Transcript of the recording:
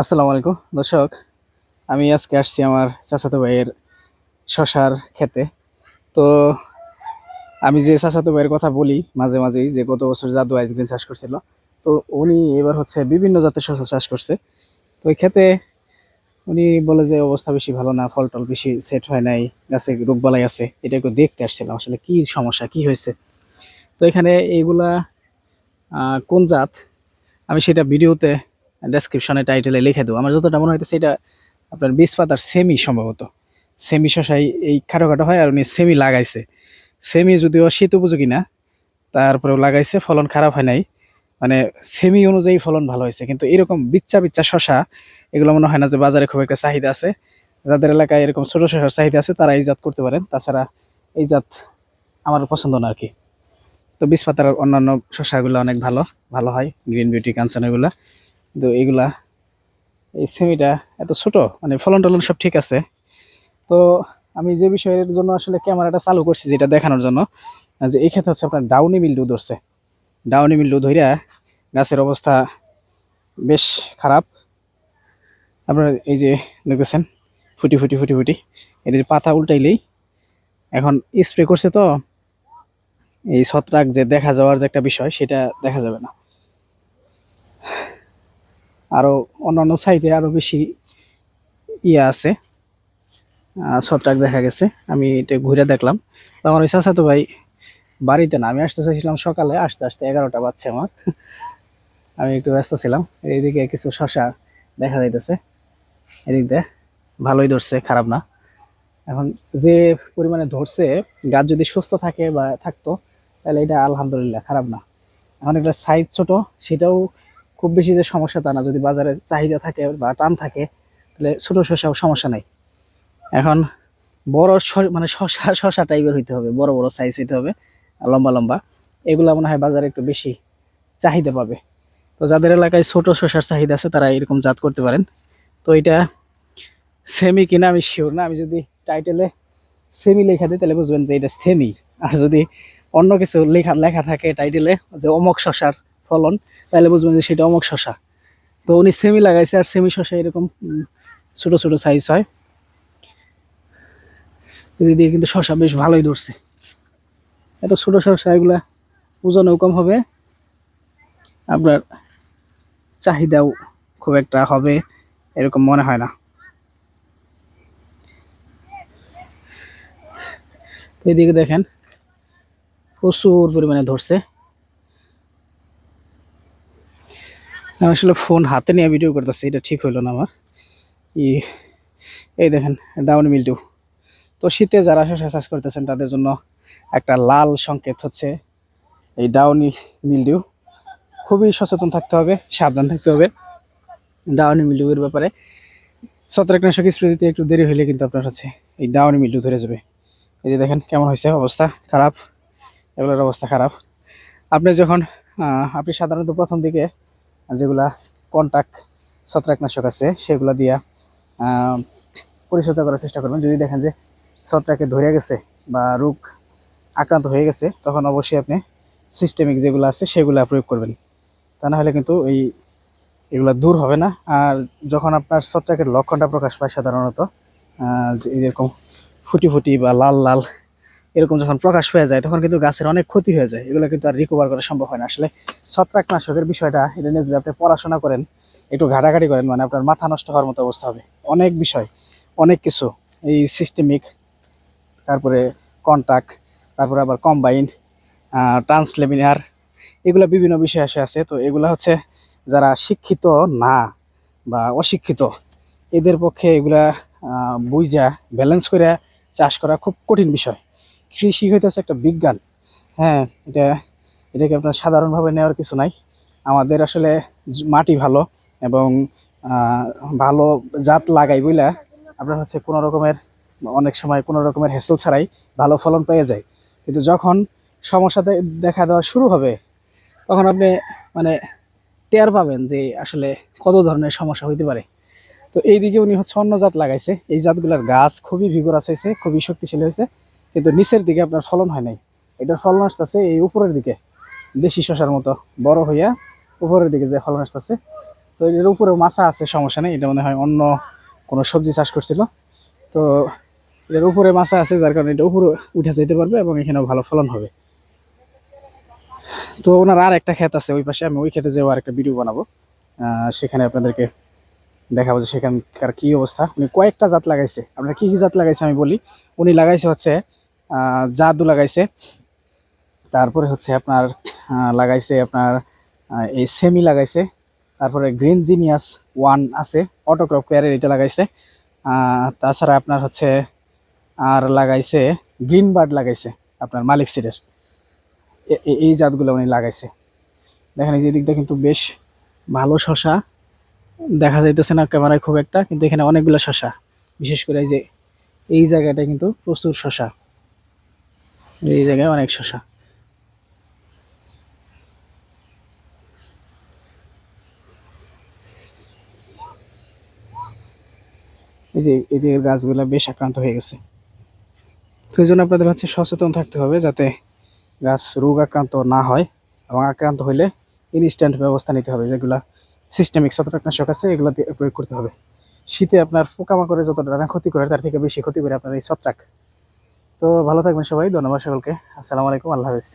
আসসালামু আলাইকুম। দর্শক, আমি আজকে আসছি আমার চাচাতো ভাইয়ের শশার খেতে তো আমি যে চাচাতো ভাইয়ের কথা বলি মাঝে মাঝেই যে গত বছর জাদু আইসগ্রিন চাষ করছিল, তো উনি এবার হচ্ছে বিভিন্ন জাতের শশা চাষ করছে। তো ওই খেতে উনি বলে যে অবস্থা বেশি ভালো না ফল টল বেশি সেট হয় নাই, গাছে রোগবালাই আছে, এটা একটু দেখতে আসছিলাম আসলে কি সমস্যা, কি হয়েছে। তো এখানে এইগুলা কোন জাত, আমি সেটা ভিডিওতে ডেসক্রিপশনে টাইটেলে লিখে দেবো। আমার যতটা মনে হইতেছে এটা আপনার বিশ পাতার সেমি সম্ভবত। সেমি শশাই এই খাটো খাটো হয় আর উনি সেমি লাগাইছে। সেমি যদিও শীত উপযোগী না, তারপরেও লাগাইছে, ফলন খারাপ হয় নাই। মানে সেমি অনুযায়ী ফলন ভালো হয়েছে। কিন্তু এরকম বিচ্ছা বিচ্চা শশা, এগুলো মনে হয় না যে বাজারে খুব একটা চাহিদা আছে। যাদের এলাকায় এরকম ছোট শশার চাহিদা আছে, তারা এই জাত করতে পারেন। তাছাড়া এই জাত আমার পছন্দ না আর কি তো বিশ পাতার অন্যান্য শশাগুলো অনেক ভালো ভালো হয়। গ্রিন বিউটি কাঞ্চন এগুলা। কিন্তু এগুলা, এই সেমিটা এত ছোট মানে ফলন টলন সব ঠিক আছে। তো আমি যে বিষয়ের জন্য আসলে ক্যামেরাটা চালু করছি, যেটা দেখানোর জন্য যে এই ক্ষেত্রে হচ্ছে আপনার ডাউনি মিল্ডু ধরছে। ডাউনি মিল্ডু ধইরা গাছের অবস্থা বেশ খারাপ। আপনার এই যে দেখতেছেন, ফুটি ফুটি ফুটি ফুটি, এদের পাতা উল্টাইলেই এখন স্প্রে করছে তো, এই ছত্রাক যে দেখা যাওয়ার যে একটা বিষয়, সেটা দেখা যাবে না। আরও অন্যান্য সাইডে আরও বেশি ইয়ে আছে। ছত্রাক দেখা গেছে, আমি এটা ঘুরে দেখলাম। তো আমার ওই চাচাতো ভাই বাড়িতে না, আমি আসতে চাইছিলাম সকালে, আসতে আসতে এগারোটা বাজছে আমার। আমি একটু ব্যস্ত ছিলাম, এইদিকে কিছু শশা দেখা যাইতেছে। এদিক দিয়ে ভালোই ধরছে, খারাপ না। এখন যে পরিমাণে ধরছে, গাছ যদি সুস্থ থাকে বা থাকতো, তাহলে এটা আলহামদুলিল্লাহ খারাপ না। এখন একটা সাইজ ছোট, সেটাও খুব বেশি যে সমস্যা তা না। যদি বাজারে চাহিদা থাকে বা টান থাকে, তাহলে ছোট শসাও সমস্যা নাই। এখন বড় মানে শশা শশা টাইপের হইতে হবে, বড় বড় সাইজ হইতে হবে লম্বা লম্বা। এগুলা মনে হয় বাজারে একটু বেশি চাহিদা পাবে। তো যাদের এলাকায় ছোট শশার চাহিদা আছে, তারা এরকম জাত করতে পারেন। তো এটা সেমি কিনা আমি শিওর না। আমি যদি টাইটেলে সেমি লেখা দিই, তাহলে বুঝবেন যে এটা সেমি আর যদি অন্য কিছু লেখা লেখা থাকে টাইটেলে যে অমক শশার ফলন, তাহলে বুঝবেন যে সেটা অমক শশা তো উনি সেমি লাগাইছে আর সেমি শশা এরকম ছোট ছোট সাইজ হয়। এদিক দিয়ে কিন্তু শশা বেশ ভালোই ধরছে। এত ছোট শশা এগুলা ওজনও কম হবে। আপনার চাহিদাও খুব একটা হবে, এরকম মনে হয় না। এদিকে দেখেন, প্রচুর পরিমাণে ধরছে। আমি আসলে ফোন হাতে নিয়ে ভিডিও করতেছি, এটা ঠিক হইল না আমার। ই, এই দেখেন ডাউন মিল্টু তো শীতে যারা চাষ করতেছেন, তাদের জন্য একটা লাল সংকেত হচ্ছে এই ডাউনি মিল্ডিউ খুবই সচেতন থাকতে হবে, সাবধান থাকতে হবে ডাউনি মিল্ডিউয়ের ব্যাপারে। ছত্রাকনাশক দিতে একটু দেরি হলে কিন্তু আপনার হচ্ছে এই ডাউনি মিল্ডিউ ধরে যাবে। এই যে দেখেন কেমন হয়েছে অবস্থা, খারাপ। এগুলোর অবস্থা খারাপ। আপনি যখন আপনি সাধারণত প্রথম দিকে যেগুলা কন্টাক্ট ছত্রাকনাশক আছে, সেগুলো দিয়া পরিচর্যা করার চেষ্টা করবেন। যদি দেখেন যে ছত্রাকে ধরে গেছে বা রোগ আক্রান্ত হয়ে গেছে, তখন অবশ্যই আপনি সিস্টেমিক যেগুলো আছে, সেগুলো প্রয়োগ করবেন। তা না হলে কিন্তু এই এগুলো দূর হবে না। আর যখন আপনার ছত্রাকের লক্ষণটা প্রকাশ পায় সাধারণত এরকম ফুটি ফুটি বা লাল লাল এরকম যখন প্রকাশ হয়ে যায়, তখন কিন্তু গাছের অনেক ক্ষতি হয়ে যায়। এগুলো কিন্তু আর রিকভার করা সম্ভব হয় না। আসলে ছত্রাকনাশকের বিষয়টা, এটা নিয়ে যদি আপনি পড়াশোনা করেন, একটু ঘাটাঘাটি করেন মানে আপনার মাথা নষ্ট হওয়ার মতো অবস্থা হবে। অনেক বিষয়, অনেক কিছু। এই সিস্টেমিক তারপরে কন্টাক্ট তারপরে আবার কম্বাইন্ড ট্রান্সলেমিনার এগুলো বিভিন্ন বিষয় আসে আছে তো এগুলো হচ্ছে যারা শিক্ষিত না বা অশিক্ষিত, এদের পক্ষে এগুলা বুঝা ব্যালেন্স করে চাষ করা খুব কঠিন বিষয়। কৃষি হইতেছে একটা বিজ্ঞান। হ্যাঁ এটা, এটাকে আপনার সাধারণভাবে নেওয়ার কিছু নাই। আমাদের আসলে মাটি ভালো এবং ভালো জাত লাগাই বইলা আপনার হচ্ছে কোনো রকমের, অনেক সময় কোনো রকমের হেসেল ছাড়াই ভালো ফলন পেয়ে যায়। কিন্তু যখন সমস্যাতে দেখা দেওয়া শুরু হবে, তখন আপনি মানে টের পাবেন যে আসলে কত ধরনের সমস্যা হইতে পারে। তো এইদিকে উনি হচ্ছে অন্য জাত লাগাইছে। এই জাতগুলোর গাছ খুবই ভিগোরাস হয়েছে খুবই শক্তিশালী হয়েছে কিন্তু নিচের দিকে আপনার ফলন হয় নাই। এটার ফলন আসতেছে এই উপরের দিকে, দেশি শশার মতো, বড় হইয়া উপরের দিকে যে ফলন আসতেছে। তো এর উপরেও মাছা আছে, সমস্যা নেই, এটা মনে হয় অন্য কোনো সবজি চাষ করছিল। তো এর উপরে মাছা আছে, যার কারণে এটা উপরে উঠে যেতে পারবে এবং এখানেও ভালো ফলন হবে। তো ওনার আর একটা ক্ষেত আছে ওই পাশে, আমি ওই ক্ষেতে যেও আর একটা ভিডিও বানাবো। সেখানে আপনাদেরকে দেখাবো যে সেখানকার কি অবস্থা। উনি কয়েকটা জাত লাগাইছে। আপনার কি কি জাত লাগাইছে আমি বলি। উনি লাগাইছে হচ্ছে জাদু লাগাইছে। তারপরে হচ্ছে আপনার লাগাইছে আপনার এই সেমি লাগাইছে। তারপরে গ্রিন জিনিয়াস ওয়ান আছে, অটোক্রপ কেয়ারের এটা লাগাইছে। তাছাড়া আপনার হচ্ছে আর লাগাইছে, গ্রিন বার্ড লাগাইছে আপনার মালিক সিডের। এই জাতগুলো উনি লাগাইছে। দেখেন এই দিকটা কিন্তু বেশ ভালো শশা। দেখা যাইতেছে না ক্যামেরায় খুব একটা, কিন্তু এখানে অনেকগুলো শশা। বিশেষ করে এই যে, এই জায়গাটা কিন্তু প্রচুর শশা। এই জায়গায় অনেক শশা। এই যে এদিকের গাছগুলো বেশ আক্রান্ত হয়ে গেছে। তো এই জন্য আপনাদের হচ্ছে সচেতন থাকতে হবে যাতে গাছ রোগ আক্রান্ত না হয় এবং আক্রান্ত হইলে ইনস্ট্যান্ট ব্যবস্থা নিতে হবে। যেগুলা সিস্টেমিক ছত্রাকনাশক আছে, এগুলো প্রয়োগ করতে হবে। শীতে আপনার পোকামাকড়ে যতটা ক্ষতি করে, তার থেকে বেশি ক্ষতি করে আপনার এই ছত্রাক। তো ভালো থাকবেন সবাই ধন্যবাদ সকলকে। আসসালামু আলাইকুম আল্লাহ হাফিজ।